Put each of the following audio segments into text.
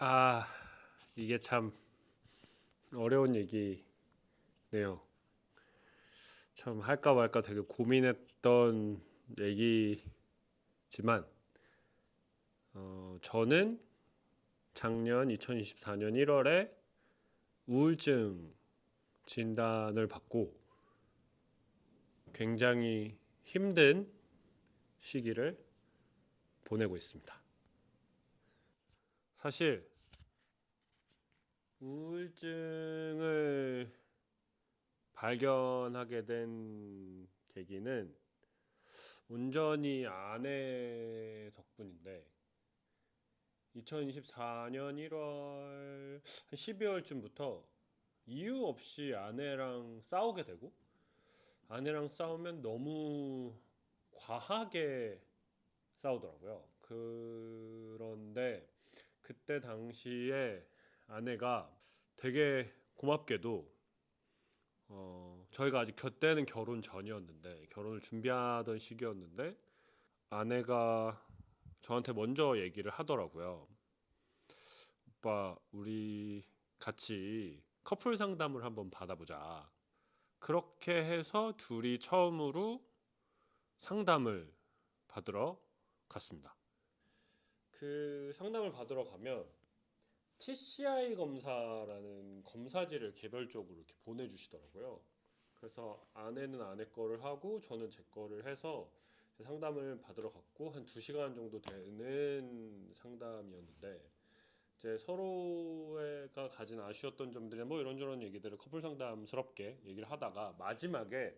아 이게 참 어려운 얘기네요. 참 할까 말까 되게 고민했던 얘기지만 어, 저는 작년 2024년 1월에 우울증 진단을 받고 굉장히 힘든 시기를 보내고 있습니다. 사실 우울증을 발견하게 된 계기는 온전히 아내 덕분인데 2024년 1월 한 12월쯤부터 이유 없이 아내랑 싸우게 되고 아내랑 싸우면 너무 과하게 싸우더라고요. 그런데 그때 당시에 아내가 되게 고맙게도 어, 저희가 아직 곁때는 결혼 전이었는데 결혼을 준비하던 시기였는데 아내가 저한테 먼저 얘기를 하더라고요. 오빠 우리 같이 커플 상담을 한번 받아보자. 그렇게 해서 둘이 처음으로 상담을 받으러 갔습니다. 그 상담을 받으러 가면 TCI 검사라는 검사지를 개별적으로 이렇게 보내주시더라고요. 그래서 아내는 아내 거를 하고 저는 제 거를 해서 상담을 받으러 갔고 한 2시간 정도 되는 상담이었는데 이제 서로가 가진 아쉬웠던 점들이나 뭐 이런저런 얘기들을 커플 상담스럽게 얘기를 하다가 마지막에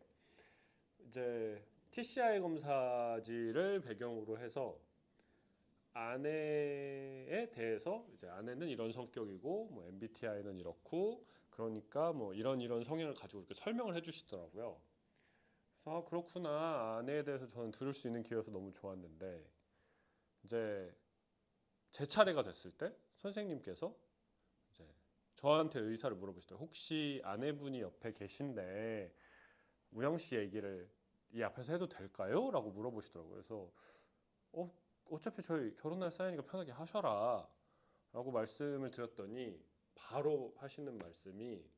이제 TCI 검사지를 배경으로 해서 아내에 대해서 이제 아내는 이런 성격이고 뭐 MBTI는 이렇고 그러니까 뭐 이런 이런 성향을 가지고 이렇게 설명을 해주시더라고요. 그래서 아, 그렇구나 아내에 대해서 저는 들을 수 있는 기회여서 너무 좋았는데 이제 제 차례가 됐을 때 선생님께서 이제 저한테 의사를 물어보시더라고요. 혹시 아내분이 옆에 계신데 우영 씨 얘기를 이 앞에서 해도 될까요? 라고 물어보시더라고요. 그래서 어 어차피 저희 결혼할 사이니까 편하게 하셔라 라고 말씀을 드렸더니 바로 하시는 말씀이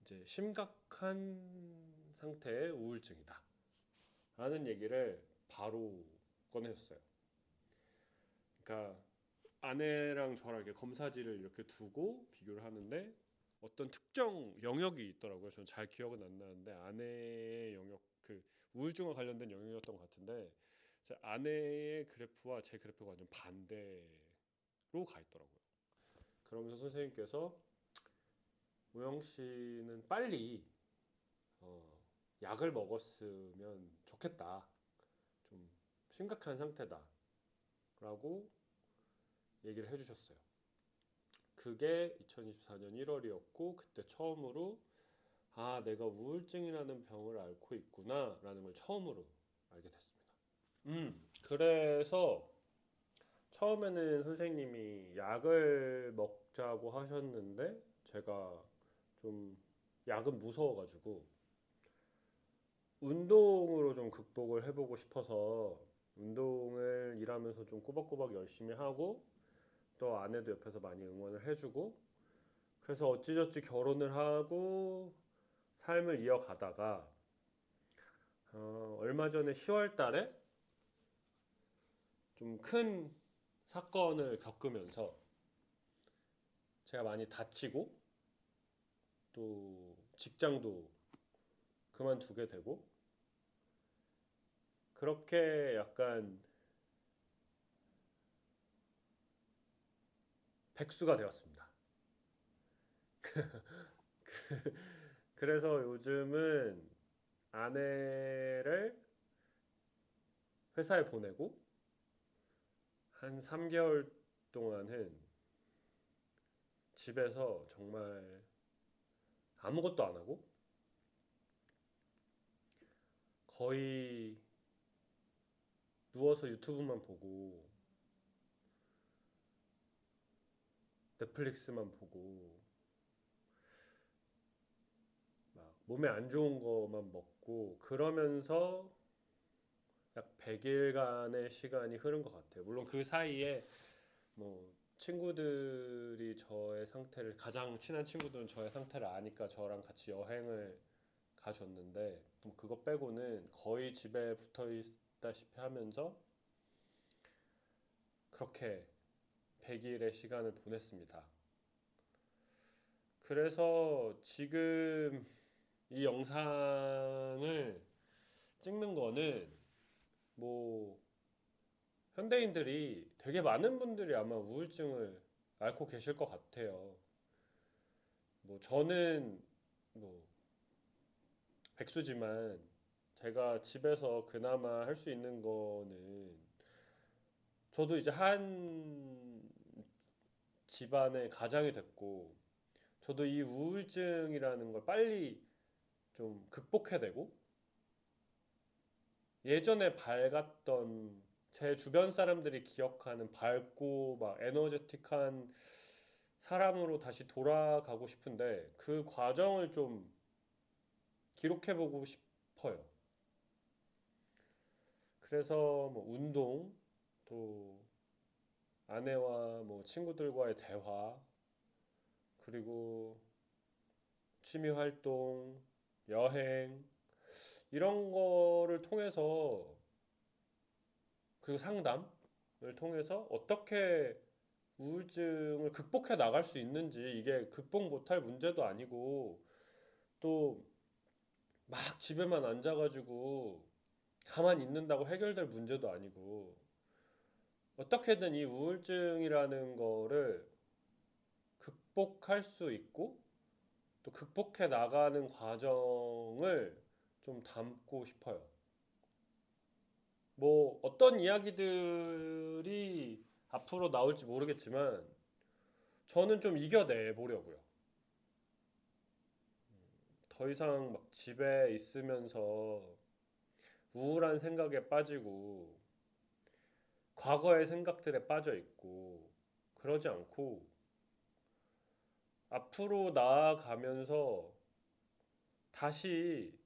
이제 심각한 상태의 우울증이다 라는 얘기를 바로 꺼내셨어요. 그러니까 아내랑 저랑 이렇게 검사지를 이렇게 두고 비교를 하는데 어떤 특정 영역이 있더라고요. 저는 잘 기억은 안 나는데 아내의 영역 그 우울증과 관련된 영역이었던 것 같은데 제 아내의 그래프와 제 그래프가 완전 반대로 가 있더라고요. 그러면서 선생님께서 우영 씨는 빨리 어, 약을 먹었으면 좋겠다. 좀 심각한 상태다 라고 얘기를 해주셨어요. 그게 2024년 1월이었고 그때 처음으로 아 내가 우울증이라는 병을 앓고 있구나 라는 걸 처음으로 알게 됐습니다. 음, 그래서 처음에는 선생님이 약을 먹자고 하셨는데 제가 좀 약은 무서워가지고 운동으로 좀 극복을 해보고 싶어서 운동을 일하면서 좀 꼬박꼬박 열심히 하고 또 아내도 옆에서 많이 응원을 해주고 그래서 어찌저찌 결혼을 하고 삶을 이어가다가 어, 얼마 전에 10월 달에 좀 큰 사건을 겪으면서 제가 많이 다치고 또 직장도 그만두게 되고 그렇게 약간 백수가 되었습니다. 그래서 요즘은 아내를 회사에 보내고 한 3개월 동안은 집에서 정말 아무것도 안 하고 거의 누워서 유튜브만 보고 넷플릭스만 보고 막 몸에 안 좋은 거만 먹고 그러면서 약 100일간의 시간이 흐른 것 같아요. 물론 그 사이에 뭐 친구들이 저의 상태를 가장 친한 친구들은 저의 상태를 아니까 저랑 같이 여행을 가줬는데 뭐 그거 빼고는 거의 집에 붙어 있다시피 하면서 그렇게 100일의 시간을 보냈습니다. 그래서 지금 이 영상을 찍는 거는 뭐 현대인들이 되게 많은 분들이 아마 우울증을 앓고 계실 것 같아요. 뭐 저는 뭐 백수지만 제가 집에서 그나마 할 수 있는 거는 저도 이제 한 집안의 가장이 됐고 저도 이 우울증이라는 걸 빨리 좀 극복해내고 예전에 밝았던 제 주변 사람들이 기억하는 밝고 막 에너제틱한 사람으로 다시 돌아가고 싶은데 그 과정을 좀 기록해보고 싶어요. 그래서 뭐 운동, 또 아내와 뭐 친구들과의 대화, 그리고 취미 활동, 여행, 이런 거를 통해서 그리고 상담을 통해서 어떻게 우울증을 극복해 나갈 수 있는지 이게 극복 못할 문제도 아니고 또 막 집에만 앉아가지고 가만히 있는다고 해결될 문제도 아니고 어떻게든 이 우울증이라는 거를 극복할 수 있고 또 극복해 나가는 과정을 좀 담고 싶어요. 뭐 어떤 이야기들이 앞으로 나올지 모르겠지만 저는 좀 이겨내 보려고요. 더 이상 막 집에 있으면서 우울한 생각에 빠지고 과거의 생각들에 빠져 있고 그러지 않고 앞으로 나아가면서 다시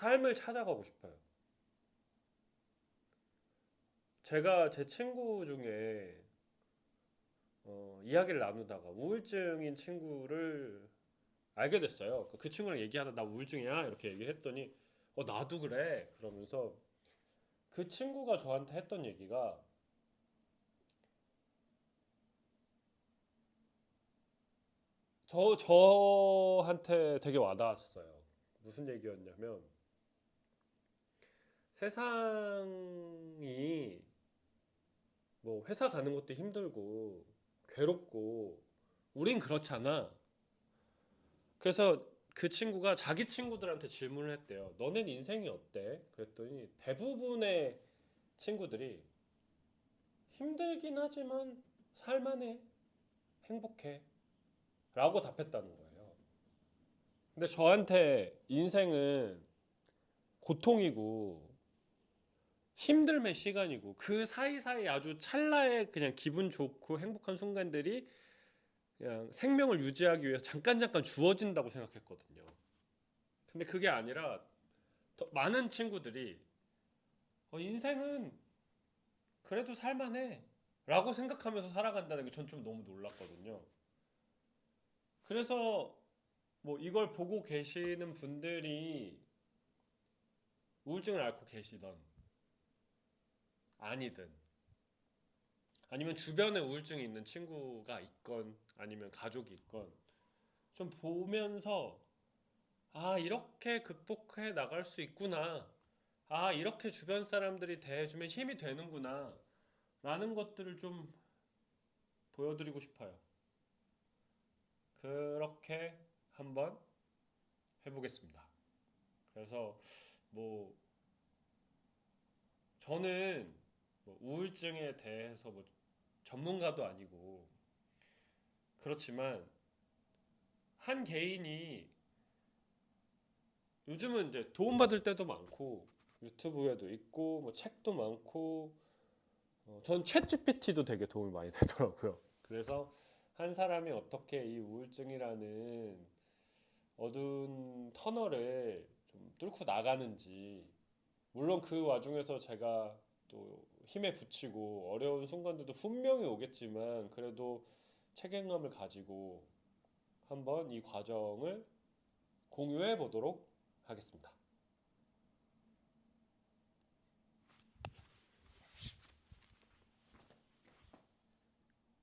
삶을 찾아가고 싶어요. 제가 제 친구 중에 어, 이야기를 나누다가 우울증인 친구를 알게 됐어요. 그- 그 친구랑 얘기하다 나 우울증이야 이렇게 얘기를 했더니 어 나도 그래 그러면서 그 친구가 저한테 했던 얘기가 저 저한테 되게 와닿았어요. 무슨 얘기였냐면 세상이 뭐 회사 가는 것도 힘들고 괴롭고 우린 그렇잖아. 그래서 그 친구가 자기 친구들한테 질문을 했대요. 너넨 인생이 어때? 그랬더니 대부분의 친구들이 힘들긴 하지만 살만해. 행복해. 라고 답했다는 거예요. 근데 저한테 인생은 고통이고 힘듦의 시간이고 그 사이사이 아주 찰나의 그냥 기분 좋고 행복한 순간들이 그냥 생명을 유지하기 위해서 잠깐 잠깐 주어진다고 생각했거든요. 근데 그게 아니라 더 많은 친구들이 어, 인생은 그래도 살만해 라고 생각하면서 살아간다는 게 전 좀 너무 놀랐거든요. 그래서 뭐 이걸 보고 계시는 분들이 우울증을 앓고 계시던 아니든 아니면 주변에 우울증이 있는 친구가 있건 아니면 가족이 있건 좀 보면서 아 이렇게 극복해 나갈 수 있구나 아 이렇게 주변 사람들이 대해주면 힘이 되는구나 라는 것들을 좀 보여드리고 싶어요. 그렇게 한번 해보겠습니다. 그래서 뭐 저는 뭐 우울증에 대해서 뭐 전문가도 아니고 그렇지만 한 개인이 요즘은 이제 도움받을 때도 많고 유튜브에도 있고 뭐 책도 많고 어, 전 챗GPT도 되게 도움이 많이 되더라고요. 그래서 한 사람이 어떻게 이 우울증이라는 어두운 터널을 좀 뚫고 나가는지 물론 그 와중에서 제가 또 힘에 부치고 어려운 순간들도 분명히 오겠지만 그래도 책임감을 가지고 한번 이 과정을 공유해 보도록 하겠습니다.